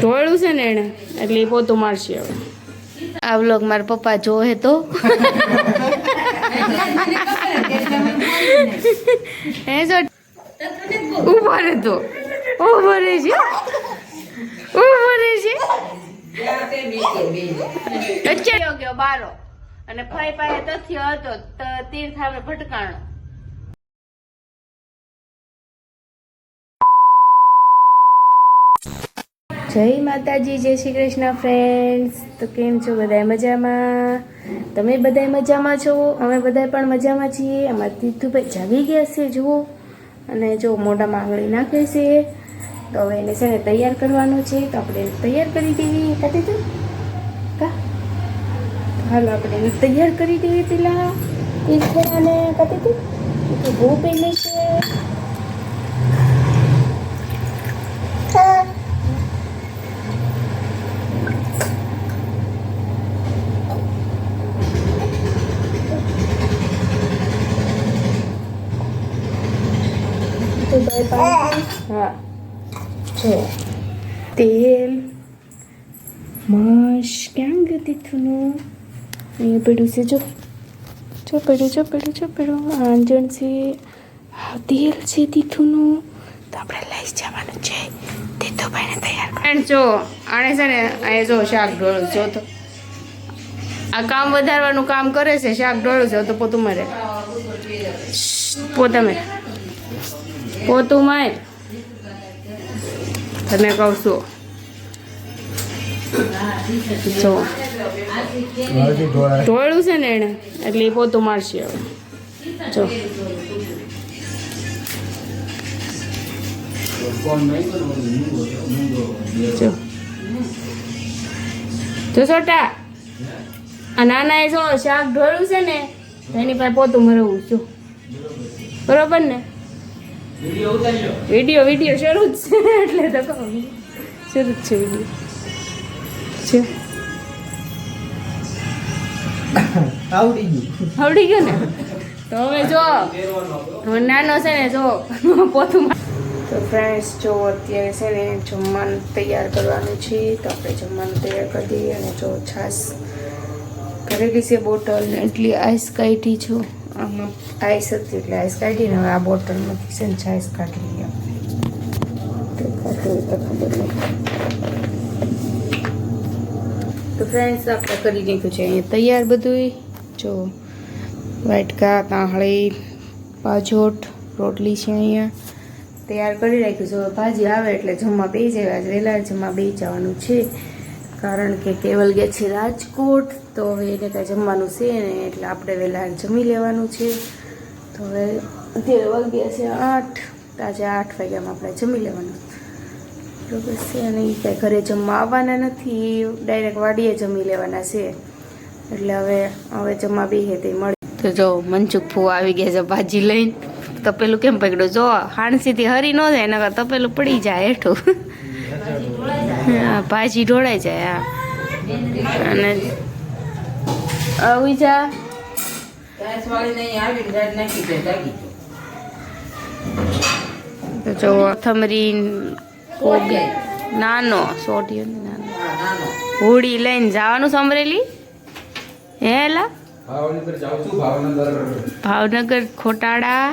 ઢોળ્યું છે ને એને એટલે એ પોતું મારશે હવે. આ વ્લોગ મારા પપ્પા જોવે તો. હે જો ઊભો રહે તો ઊભો રે છે ઊભો રે છે ગયો બારો. અને ફાઈ પાસે તથ્ય હતો તીર્થ તીર થામે ભટકાણો. જય માતાજી, જય શ્રી કૃષ્ણ ફ્રેન્ડ્સ તો કેમ છો બધા મજામાં? તમે બધા મજામાં છો? અમે બધા પણ મજામાં છીએ. અમારા તીર્થુભાઈ જાગી ગયા છે, જુઓ. અને જો મોઢામાં આંગળી નાખે છે, તો હવે એને છે ને તૈયાર કરવાનું છે. તો આપણે તૈયાર કરી દેવી કાઢી દો કા? હાલો, આપણે તૈયાર કરી દેવી પેલા. તીર્થરાને કાઢી દો તો? બહુ પહેલે છે તો ભાઈ પાસે હા જો તેલ માશ ક્યાં ગયું તીથુનું અહીંયા પડ્યું છે જો જો પડ્યું જો પડ્યું જો પડ્યું આંજણ છે હા તેલ છે તીથુનું તો આપણે લઈ જવાનું છે તીથુભાઈને તૈયાર કરી જો આણે છે ને અહીંયા જો શાક ઢોળું જો તો આ કામ વધારવાનું કામ કરે છે શાક ઢોળું છે તો પોતું મરે પોતા મેં પોતું માર તને કહું જો. ઢોળું છે ને એણે, એટલે એ પોતું મારશે હવે. જો. જો. જો આ નાના એ જો શાક ઢોળ્યું છે ને એની પાસે પોતું મરવું છું. બરોબર ને? વીડિયો વીડિયો શરૂ જ છે. એટલે તો કહું શરૂ જ છે વીડિયો. છે. આવડી ગયું. આવડી ગયો ને? તો હવે જો નાનો છે ને જો પોતું તો ફ્રેન્ડ્સ જો અત્યારે છે ને જમવાનું તૈયાર કરવાનું છે તો આપણે જમવાનું તૈયાર કરી દઈએ અને જો છાશ કરેલી છે બોટલ એટલી આઈસ કાઢી છું. આમાં આઈસ હતી એટલે આઈસ કાઢીને હવે આ બોટલમાંથી છે ને છાઈસ કાઢી લઈએ તો ફ્રેન્ડ્સ આપણે કરી નાખ્યું છે અહીંયા તૈયાર બધું જો વાટકા તાંહળી, પાછોટ, રોટલી છે અહીંયા. તૈયાર કરી રાખ્યું છે. ભાજી આવે એટલે જમવા બે જવા વહેલા જમવા બે જવાનું છે. કારણ કે કેવલ ગયા છે રાજકોટ તો હવે એને કાંઈ જમવાનું છે ને એટલે આપણે વહેલા જમી લેવાનું છે. તો હવે અત્યારે વાગ્યા છે આઠ તો આજે આઠ વાગ્યામાં આપણે જમી લેવાનું. બરોબર છે અને એ કાંઈ ઘરે જમવા આવવાના નથી ડાયરેક્ટ વાડીએ જમી લેવાના છે. એટલે હવે હવે જમવા બેહે તે મળે. તો જો મનસુખ ફૂ આવી ગયા છે ભાજી લઈને. તપેલું કેમ પકડ્યું? જો હાણસીથી હરી ન જાય નકર તપેલું પડી જાય હેઠું. હા ભાજી ઢોળાઈ જાય આ અને આવી જા. તો જો થમરી કોબી. નાનો સોટિયો નાનો. હોડી લઈને જવાનું સમરેલી હેલા ભાવનગર ખોટાડા.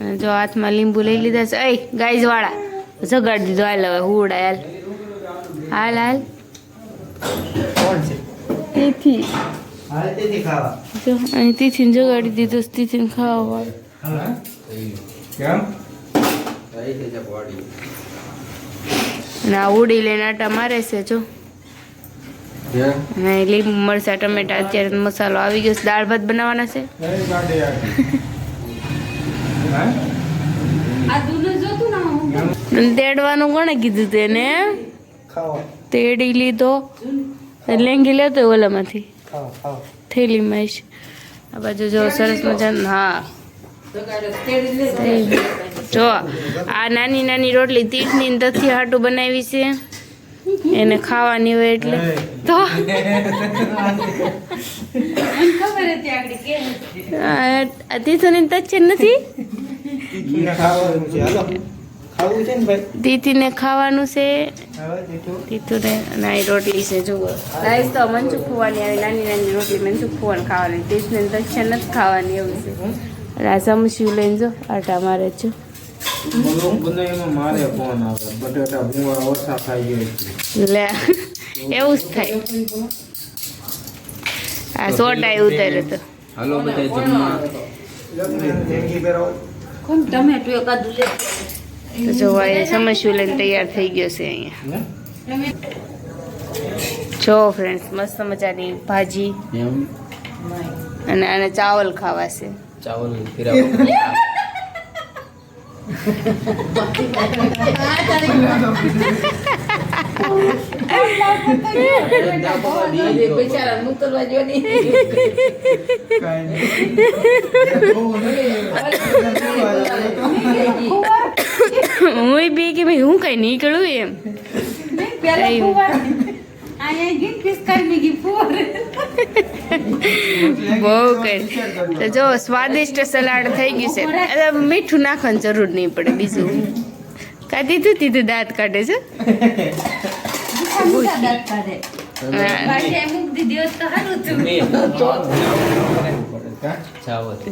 અને જો હાથમાં લીંબુ લઈ લીધા છે. અય ગાઈઝ વાળા ઝગાડી દીધો હાલ હવે હુડા હાલ. હાલ હાલ. કોણ છે? તેથી હાલ તેથી ખાવા. જો અહીં તિથિન જગાડી દીધો તિથિન ખાવા કેમ? અને આ ઉડી લઈને આટા મારે છે જો. અને લીંબુ મરચા ટમેટા અત્યારે મસાલો આવી ગયો દાળ ભાત બનાવવાના છે? તેડવાનું કોણે કીધું તેને? તેડી લીધો. લેંગી લેતો હોય ઓલામાંથી. થેલીમાં છે આ બાજુ જો સરસ મજાનું હા. જો આ નાની નાની રોટલી તીખની ને દથી હાટું બનાવી છે. એને ખાવાની હોય એટલે. તો. આ તીથુની તચ નથી? ખાવાનું છે હાલો ખાવું છે ને ભાઈ? દીદીને ખાવાનું છે. હવે દીધું. તીતું ને અને આ રોટલી છે જુઓ. રાઈસ તો મનસુખ ફુવાની આવી નાની નાની રોટલી મનસુખ ફુવાને ખાવાની. તીસને દક્ષિણ નથી ખાવાની એવું છે. અને આ લઈને જો આટા મારે જાય લે એવું જ થાય. આ સોટા ઉતારે તો. હાલો બધા જમવા. કોણ ટમેટું એકાદું લે? તો જોવા સમસ્યું લઈને તૈયાર થઈ ગયો છે અહીંયા. જો ફ્રેન્ડ્સ મસ્ત મજાની ભાજી અને આને ચાવલ ખાવા છે. ચાવલ બિચારા મુકતલવા જો નહીં હું બી કે ભાઈ હું કઈ નીકળું એમ? બહુ કઈ. જો સ્વાદિષ્ટ સલાડ થઈ ગયું છે. એટલે મીઠું નાખવાની જરૂર નહીં પડે બીજું. કા દીધું દીધું દાંત કાઢે છે?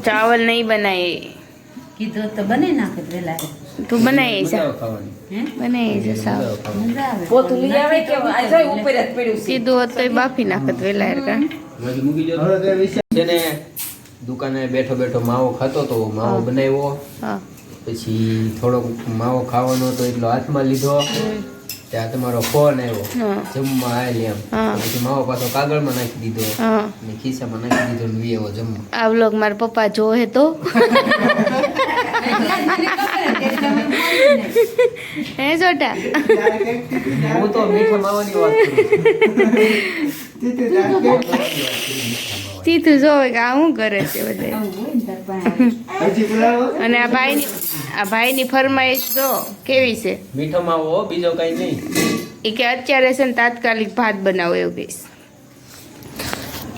ચાવલ. નહીં બનાય. કીધું તો બને નાખે પેલા તું બનાવી છે? બનાવી છે સાવ. પોતું લઈ આવે કે આ ઉપર જ પડ્યું છે. સીધું હોત તો બાફી નાખત વેલા કા મૂકી જો હવે તે વિશે છે ને દુકાને બેઠો બેઠો માવો ખાતો તો માવો બનાવ્યો. હા. પછી થોડોક માવો ખાવાનો હતો એટલો હાથમાં લીધો. ત્યાં તમારો ફોન આવ્યો. જમવા આવેલી એમ. હા. પછી માવો પાછો કાગળમાં નાખી દીધો. હા. અને ખિસ્સામાં નાખી દીધો ને વી આવ્યો જમવા. આ વ્લોગ મારા પપ્પા જોહે તો. હે જોટા? હું તો મીઠા માવાની વાત કરું તીતું જોવે કે આ શું કરે છે બધે? અને આ ભાઈની આ ભાઈની ફરમાઈશ જો કેવી છે? મીઠો માવો બીજો કઈ નહીં. એ કે અત્યારે છે ને તાત્કાલિક ભાત બનાવો એવું કહીશ.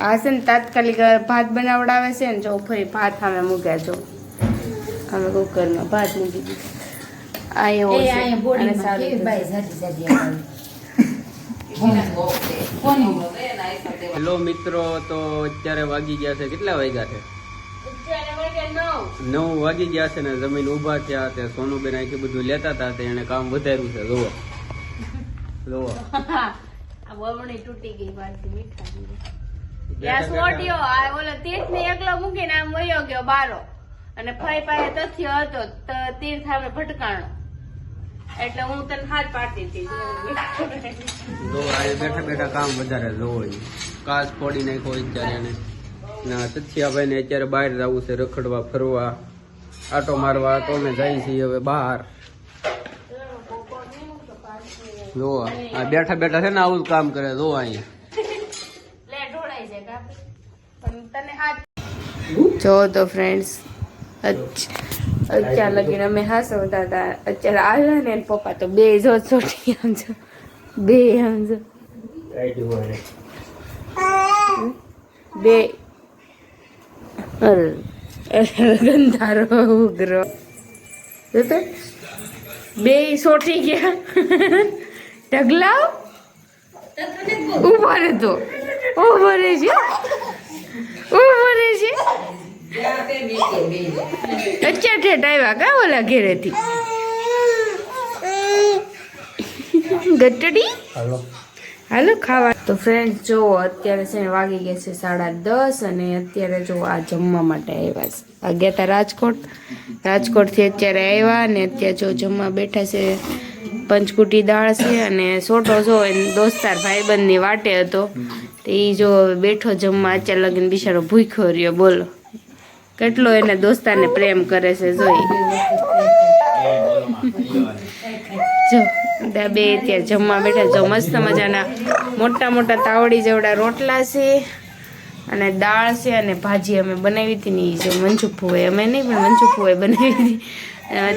આ છે ને તાત્કાલિક ભાત બનાવડાવે છે ને જો ફરી ભાત સામે મૂક્યા જો. અમે કુકરમાં ભાત મૂકી દીધું. આ એવો છે. અને સારું હેલો મિત્રો તો અત્યારે વાગી ગયા છે. કેટલા વાગ્યા છે? નવ. વાગી ગયા છે ને જમીન ઊભા થયા તે સોનુબેન આખી બધું લેતા હતા તે એને કામ વધાર્યું છે. જોવો જોવો તૂટી ગઈ મીઠા ત્યાં સોટ્યો આ ઓલો તીર્થ ને એકલો મૂકીને આમ વયો ગયો બારો. અને ફાઈ પાસે તથ્ય હતો. તો તીર્થ સામે ભટકાણો. એટલે હું તને હાથ પાડતી હતી. જો બેઠા બેઠા કામ વધારે જોવો. કાચ ફોડી નાખો અત્યારે એને. ના તથિયાભાઈ ને અત્યારે બહાર જવું છે રખડવા ફરવા. આટો મારવા આટો ને જાય છે હવે બહાર. જો આ બેઠા બેઠા છે ને આવું કામ કરે જો અહીંયા. લે ઢોળાઈ જાય કાપી. પણ તને હાથ જો તો ફ્રેન્ડ્સ અત્યાર લગીને અમે હાસવતા હતા અત્યારે આવ્યા ને પપ્પા તો બે જો છોટી આમ છો બે આમ જો બે ગંધારો ઉગ્ર. બે સોટી ગયા. ઢગલાવ ઊભા રહેતો ઊભા ઊભો રહે ઊભો રહે છે અચ્છા ઠેઠ આવ્યા કા ઓલા ઘેરેથી? ગટડી? હાલો. ખાવા. તો ફ્રેન્ડ જો અત્યારે છે વાગી ગયા છે સાડા દસ અને અત્યારે જો આ જમવા માટે આવ્યા છે. આ તા હતા રાજકોટ. રાજકોટથી અત્યારે આવ્યા અને અત્યારે જો જમવા બેઠા છે. પંચકુટી દાળ છે અને સોટો જો દોસ્તાર ભાઈબંધની વાટે હતો. તો એ જો બેઠો જમવા અત્યારે લગીને બિચારો ભૂખ્યો રહ્યો બોલો. કેટલો એને દોસ્તાને પ્રેમ કરે છે, જોઈ. જો બે ત્યાં જમવા બેઠા જો, મસ્ત મજાના મોટા મોટા તાવડી જેવડા રોટલા છે અને દાળ છે અને ભાજી અમે બનાવી હતી ને એ જો મંજુફુએ અમે નહીં, પણ મંજુફુએ બનાવી હતી.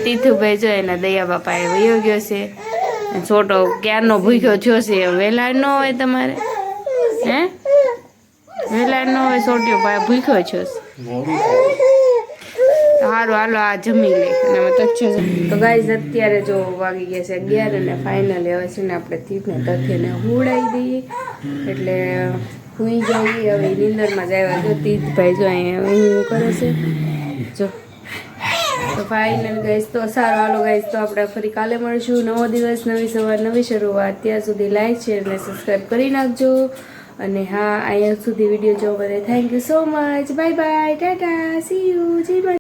તીથુભાઈ જો એના દયા બાપાએ વયો ગયો છે. છોટો ક્યારનો ભૂખ્યો થયો છે વહેલા ન હોય તમારે. હે? વહેલા ન હોય, છોટ્યો ભાઈ ભૂખ્યો છો. સારું હાલો, આ જમી લે. અને અમે જમી. તો ગાઈઝ અત્યારે જો વાગી ગયા છે અગિયાર અને ફાઇનલી હવે છે ને આપણે તીરને તથ્યને હુડાઈ દઈએ. એટલે હુઈ જઈએ. હવે નીંદરમાં જાય તો જો તીર્થભાઈ જો અહીંયા હું કરે છે. જો. તો ફાઇનલ ગાઈઝ તો સારું. હાલો ગાઈઝ તો આપણે ફરી કાલે મળશું નવો દિવસ, નવી સવાર, નવી શરૂઆત. ત્યાં સુધી લાઈક શેર અને સબસ્ક્રાઈબ કરી નાખજો. અને હા, અહીંયા સુધી વીડિયો જોવા બદલ thank you so much bye bye tata see you જય